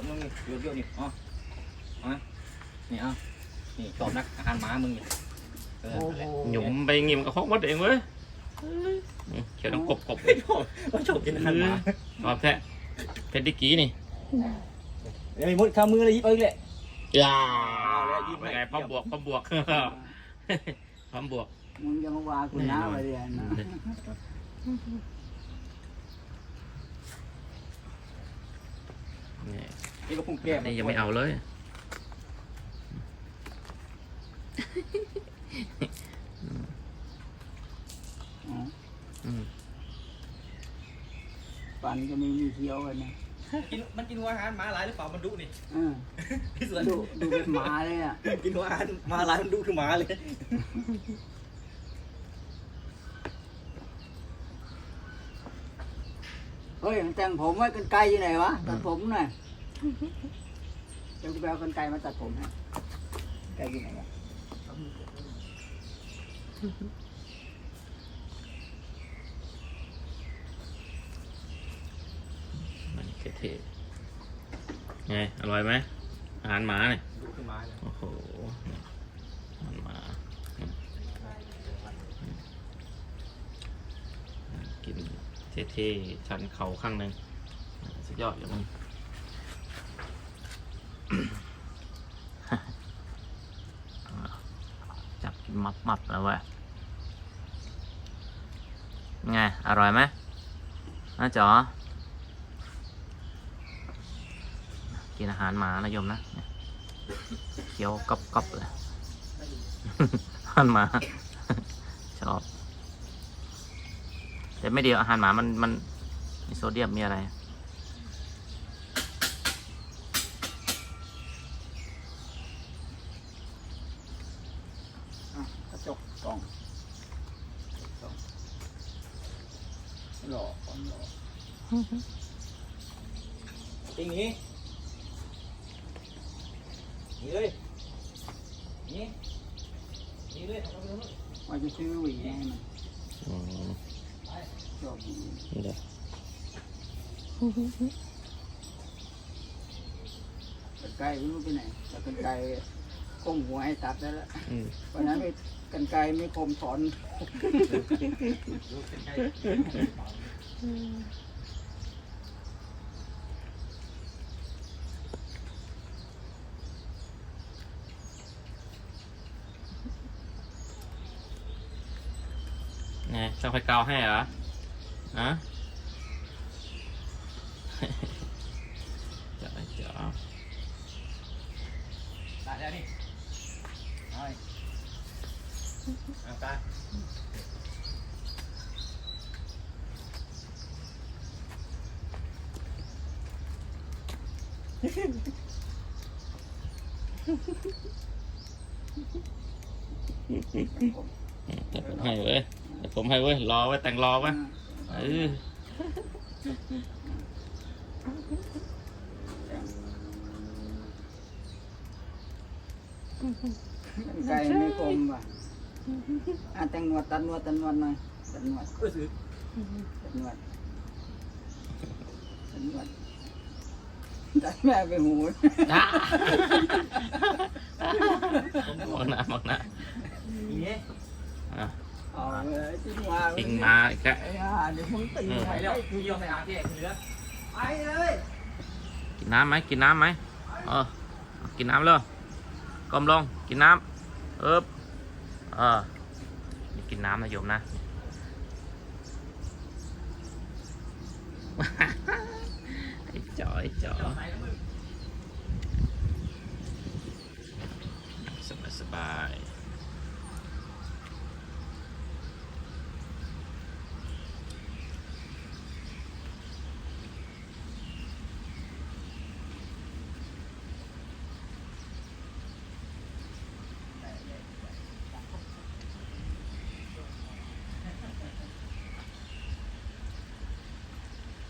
ดมึงนี่เยอะๆนี่เอ๋อานี่เอานี่ชอบนักอาหารหมามึงนี่เออโอ้นั่นโหแหละ หยุ่มไปงิมกับฮอกวัดเองเว้ยนี่เขียวต้องกบกบไม่ชอบไม่ชอบกินอาหารหมาชอบแท้เพชรดิกี้นี่เอ้ยมุดข้ามือเลยยิบเอาอีกแหละ ยาเอาแล้วยิ้มให้ เป็นไงพร้อมบวกพร้อมบวกพร้อมบวกมึงจะมาว่ากูน้าไปเรียนนะ นี่ นี่ ก็พุ่งแก้มนี่ยังไม่เอาเลยอ๋ออืมฟันก็ไม่มีเคี้ยวกันนะกินมันกินหัวอาหารหมาหลายหรือเปล่ามันดุนี่เออพี่ส่วนดูดูเป็นหมาเลยอะกินหัวอาหารหมาหลายมันดุคือหมาเลยเฮ้ยแต่งผมไว้กันไกลอยู่ไหนวะตัดผมหน่อย เดี๋ยวกูไปเอากันไกลมาตัดผมให้ไกลอยู่ไหนวะมันเท่ๆไง อร่อยไหมอาหารหมาเนี่ยดุคือหมาเลยโอ้โหนี่อาหารหมาอืมกินเท่ๆชันเข่าข้างหนึ่งสุดยอดอย่างมึง จับมับมับๆแล้วเว้ยไง อร่อยไหมน้าจ๋อ กินอาหารหมานะโยมนะเคี้ยวกรอบกอบๆเลยอาหารหมา ชอบ แต่ไม่ดีอาหารหมามันมันมีโซเดียมมีอะไร อะก ระจกกล่องกล่องหล่อความหล่อจริงนี้นี่เลยนี่นี่เลยเอาจะซื้อหวีให้มันอืมชอบหวีนี่เลยกันไกลไม่รู้ไปไหนแต่กันไกลก้มหัวให้ตัดได้แล้ววันนั้นไป กันไกลไม่คมถอนไงช่างไฟกาวให้เหรอฮะเจ๋อเจ๋อตายแล้วนี่เอาอีกเอาตายแต่ผมให้เว้ยแต่ผมให้เว้ย รอไว้แต่งรอไว้เออกันไกลไม่คมว่ะ อะแต่งหนวดตัดหนวดตัดหนวดหน่อยตัดหนวดเอ้ยซื้อตัดหนวดตัดหนวดตัดแม่ไปหูอะมองหน้ามองหน้านี่อะเอาเลยทิ้งมาทิ้งมาอีกแล้วไอ้ห่าเดี๋ยวมึงตีไปไปแล้แล้ววคือโยนไปหาพี่เอกเหลือไปเลยกินน้ำไหมกินน้ำไหมเออกินน้ำเลยก้มลงกินน้ำเอ๊บ เออนี่กินน้ำนะโยมนะ ไอ้จ๋อไอ้จ๋อ